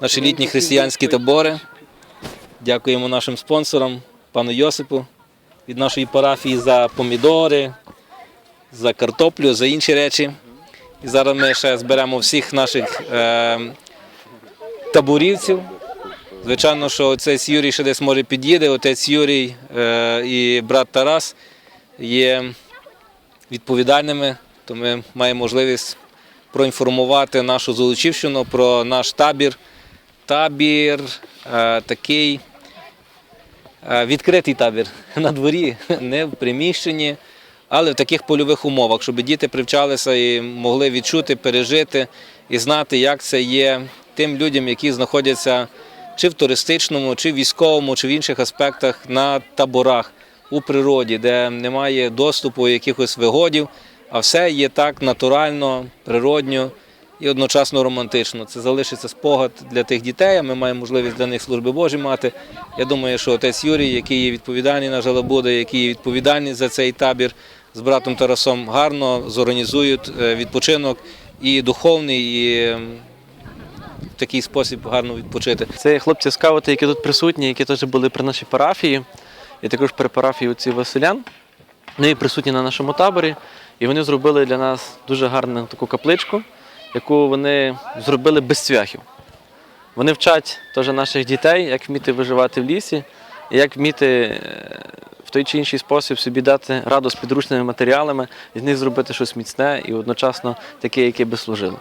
наші літні християнські табори. Дякуємо нашим спонсорам, пану Йосипу від нашої парафії за помідори, за картоплю, за інші речі. І зараз ми ще зберемо всіх наших е, таборівців. Звичайно, що отець Юрій ще десь може під'їде, отець Юрій е, і брат Тарас є відповідальними, то ми маємо можливість проінформувати нашу Золочівщину про наш табір. Табір е, такий е, відкритий табір на дворі, не в приміщенні, але в таких польових умовах, щоб діти привчалися і могли відчути, пережити і знати, як це є тим людям, які знаходяться чи в туристичному, чи в військовому, чи в інших аспектах на таборах у природі, де немає доступу якихось вигодів, а все є так натурально, природньо і одночасно романтично. Це залишиться спогад для тих дітей. а Ми маємо можливість для них служби Божі мати. Я думаю, що отець Юрій, який є відповідальний на жалобуди, який є відповідальний за цей табір, з братом Тарасом гарно зорганізують е, відпочинок і духовний, і в такий спосіб гарно відпочити. Це хлопці скаути, які тут присутні, які теж були при нашій парафії, і також при парафії отців Василян. Вони присутні на нашому таборі, і вони зробили для нас дуже гарну таку капличку, яку вони зробили без цвяхів. Вони вчать теж наших дітей, як вміти виживати в лісі, і як вміти е, в той чи інший спосіб собі дати раду з підручними матеріалами, і з них зробити щось міцне і одночасно таке, яке би служило.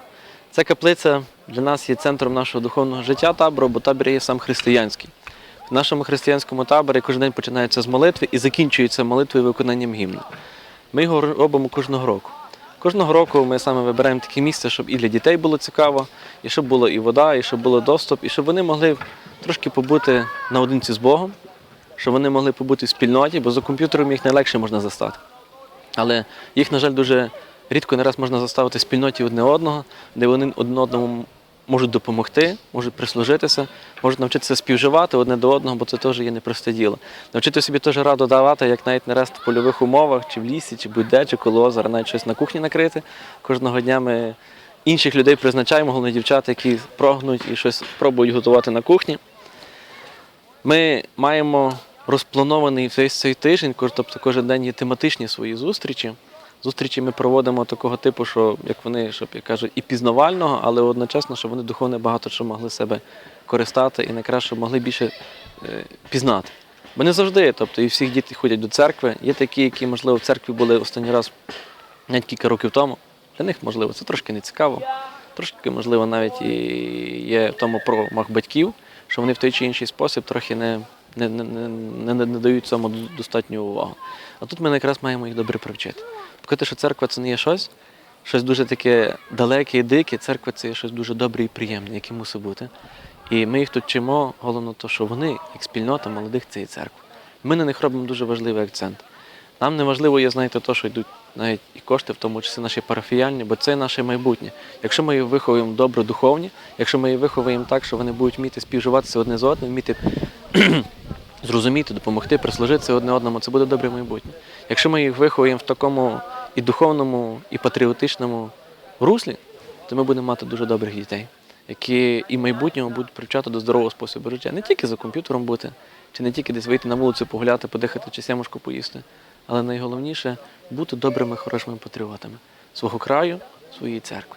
Ця каплиця для нас є центром нашого духовного життя табору, бо табір є сам християнський. В нашому християнському таборі кожен день починається з молитви і закінчується молитвою виконанням гімну. Ми його робимо кожного року. Кожного року ми саме вибираємо таке місце, щоб і для дітей було цікаво, і щоб була і вода, і щоб було доступ, і щоб вони могли трошки побути наодинці з Богом, щоб вони могли побути в спільноті, бо за комп'ютером їх найлегше можна застати. Але їх, на жаль, дуже рідко не раз можна заставити в спільноті одне одного, де вони один одному можуть допомогти, можуть прислужитися, можуть навчитися співживати одне до одного, бо це теж є непросте діло. Навчити собі теж раду давати, як навіть не раз в польових умовах, чи в лісі, чи будь-де, чи коло озера, навіть щось на кухні накрити. Кожного дня ми інших людей призначаємо, головне дівчата, які прогнуть і щось пробують готувати на кухні. Ми маємо розпланований весь цей тиждень, тобто кожен день є тематичні свої зустрічі. Зустрічі ми проводимо такого типу, що як вони, щоб я кажу, і пізнавального, але одночасно, щоб вони духовно багато що могли себе користати і найкраще могли більше е, пізнати. Бо не завжди, тобто і всіх діти ходять до церкви. Є такі, які, можливо, в церкві були останній раз навіть кілька років тому. Для них, можливо, це трошки не цікаво. Трошки, можливо, навіть і є в тому промах батьків, що вони в той чи інший спосіб трохи не, не, не, не, не, дають цьому достатню увагу. А тут ми якраз маємо їх добре привчити. Показати, що церква це не є щось, щось дуже таке далеке і дике. Церква це є щось дуже добре і приємне, яке мусить бути. І ми їх тут вчимо, головно, то, що вони, як спільнота молодих цієї церкви. Ми на них робимо дуже важливий акцент. Нам не важливо є, знаєте, то, що йдуть навіть і кошти, в тому числі наші парафіяльні, бо це наше майбутнє. Якщо ми їх виховуємо добре духовні, якщо ми їх виховуємо так, що вони будуть вміти співживатися одне з одним, вміти зрозуміти, допомогти, прислужитися одне одному, це буде добре майбутнє. Якщо ми їх виховуємо в такому і духовному, і патріотичному руслі, то ми будемо мати дуже добрих дітей, які і в майбутньому будуть привчати до здорового способу життя. Не тільки за комп'ютером бути, чи не тільки десь вийти на вулицю, погуляти, подихати, чи сямушку поїсти, але найголовніше бути добрими, хорошими патріотами свого краю, своєї церкви.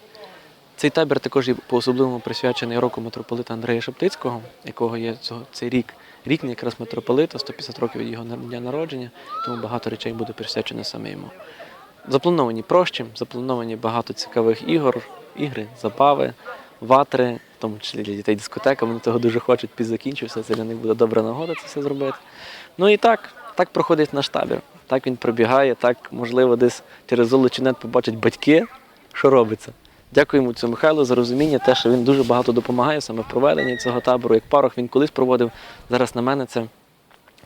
Цей табір також є по-особливому присвячений року митрополита Андрея Шептицького, якого є цього, цей рік. Рік якраз митрополита, 150 років від його дня народження, тому багато речей буде присвячено саме йому. Заплановані прощі, заплановані багато цікавих ігор, ігри, забави, ватри, в тому числі для дітей дискотека. Вони того дуже хочуть підзакінчився, це для них буде добра нагода це все зробити. Ну і так, так проходить наш табір. Так він пробігає, так, можливо, десь через золочинет побачать батьки, що робиться. Дякуємо цьому Михайлу за розуміння, те, що він дуже багато допомагає саме в проведенні цього табору. Як парох він колись проводив, зараз на мене це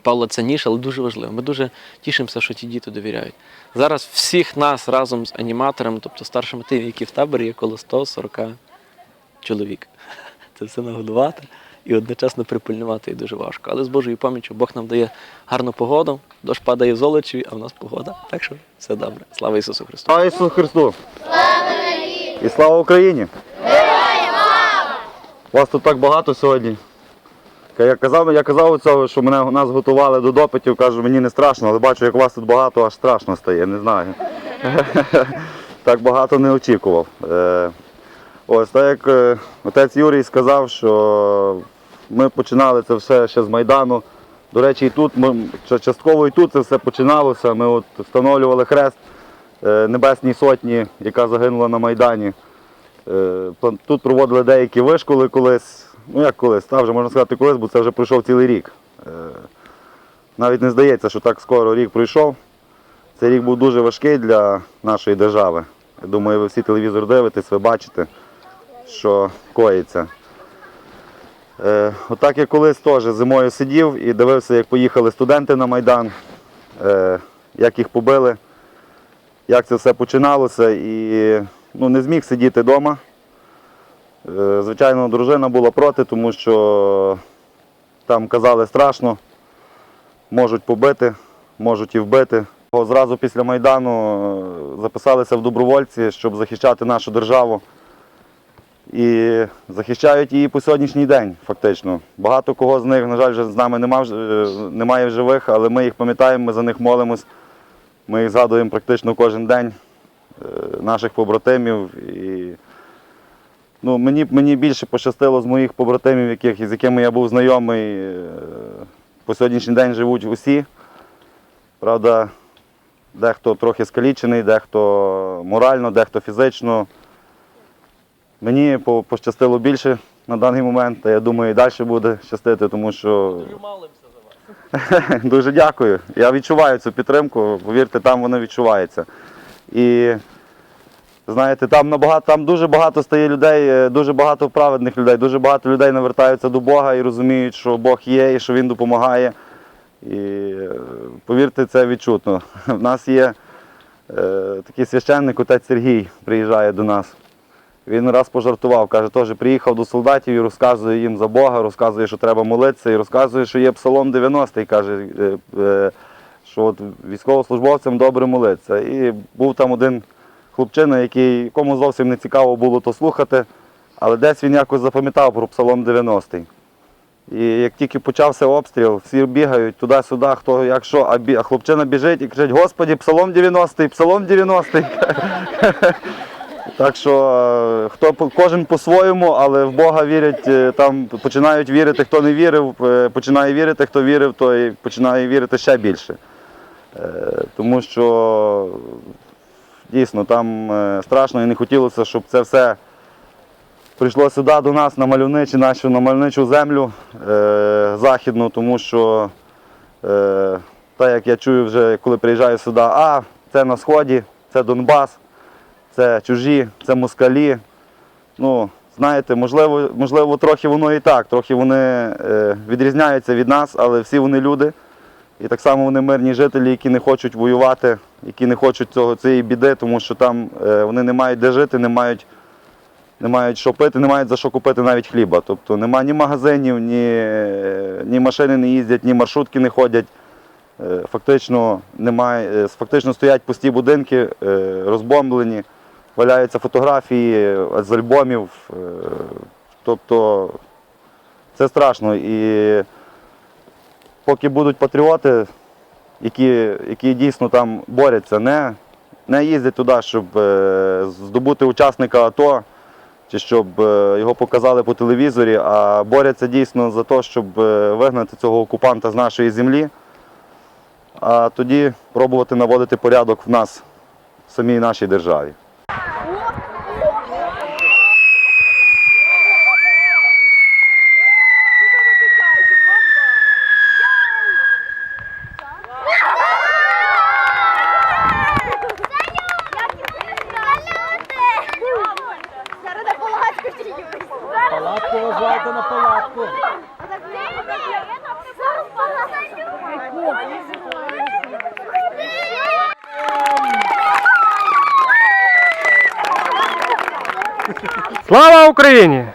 Павло це ніж, але дуже важливо. Ми дуже тішимося, що ті діти довіряють. Зараз всіх нас разом з аніматорами, тобто старшими тим, які в таборі є коло 140 чоловік. Це все нагодувати і одночасно припильнувати і дуже важко. Але з Божою поміччю Бог нам дає гарну погоду, дощ падає в золочеві, а в нас погода. Так що все добре. Слава Ісусу Христу! Слава Ісусу Христу! І слава Україні! Вас тут так багато сьогодні. Я казав, я казав цього, що мене нас готували до допитів, кажу, мені не страшно, але бачу, як вас тут багато, аж страшно стає, не знаю. так багато не очікував. Е, ось так як е, отець Юрій сказав, що ми починали це все ще з Майдану. До речі, і тут частково і тут це все починалося. Ми от встановлювали хрест Небесній Сотні, яка загинула на Майдані. Е, Тут проводили деякі вишколи колись. Ну як колись, та вже можна сказати колись, бо це вже пройшов цілий рік. Е, Навіть не здається, що так скоро рік пройшов. Цей рік був дуже важкий для нашої держави. Я думаю, ви всі телевізор дивитесь, ви бачите, що коїться. Е, Отак я колись теж зимою сидів і дивився, як поїхали студенти на Майдан, е, як їх побили, як це все починалося. І ну, не зміг сидіти вдома. Е, Звичайно, дружина була проти, тому що там казали страшно, можуть побити, можуть і вбити. Зразу після Майдану е, записалися в добровольці, щоб захищати нашу державу. І захищають її по сьогоднішній день, фактично. Багато кого з них, на жаль, вже з нами е, немає в живих, але ми їх пам'ятаємо, ми за них молимось. Ми їх згадуємо практично кожен день, е, наших побратимів. І, ну, мені, мені більше пощастило з моїх побратимів, яких, з якими я був знайомий. е, По сьогоднішній день живуть усі. Правда, дехто трохи скалічений, дехто морально, дехто фізично. Мені пощастило більше на даний момент, та я думаю, і далі буде щастити, тому що дуже дякую. Я відчуваю цю підтримку, повірте, там вона відчувається. І знаєте, там набагато, там дуже багато стає людей, е, дуже багато праведних людей, дуже багато людей навертаються до Бога і розуміють, що Бог є і що Він допомагає. І е, повірте, це відчутно. У нас є е, такий священник, отець Сергій, приїжджає до нас. Він раз пожартував, каже, теж приїхав до солдатів і розказує їм за Бога, розказує, що треба молитися, і розказує, що є Псалом 90, і каже, е, е, що от військовослужбовцям добре молитися. І був там один хлопчина, який, якому зовсім не цікаво було то слухати, але десь він якось запам'ятав про Псалом 90. І як тільки почався обстріл, всі бігають туди-сюди, хто як що, а, бі... а хлопчина біжить і кричить, Господі, Псалом 90, Псалом 90. Так що е, хто кожен по-своєму, але в Бога вірять, е, там починають вірити, хто не вірив, е, починає вірити, хто вірив, той починає вірити ще більше. Тому що дійсно там страшно і не хотілося, щоб це все прийшло сюди до нас на мальовничі, нашу на мальовничу землю західну, тому що так як я чую вже, коли приїжджаю сюди, а це на сході, це Донбас це чужі, це москалі. Ну, знаєте, можливо, можливо, трохи воно і так, трохи вони е, відрізняються від нас, але всі вони люди. І так само вони мирні жителі, які не хочуть воювати, які не хочуть цього, цієї біди, тому що там е, вони не мають де жити, не мають, не мають що пити, не мають за що купити навіть хліба. Тобто немає ні магазинів, ні, е, ні машини не їздять, ні маршрутки не ходять. Фактично, немає, фактично стоять пусті будинки, розбомблені, валяються фотографії е, з альбомів. е, Тобто це страшно. І поки будуть патріоти, які, які дійсно там борються, не, не їздять туди, щоб е, здобути учасника АТО, чи щоб його показали по телевізорі, а борються дійсно за те, щоб вигнати цього окупанта з нашої землі а тоді пробувати наводити порядок в нас, в самій нашій державі. Зараз на палатку тільки. Палатку на палатку. Слава Україні!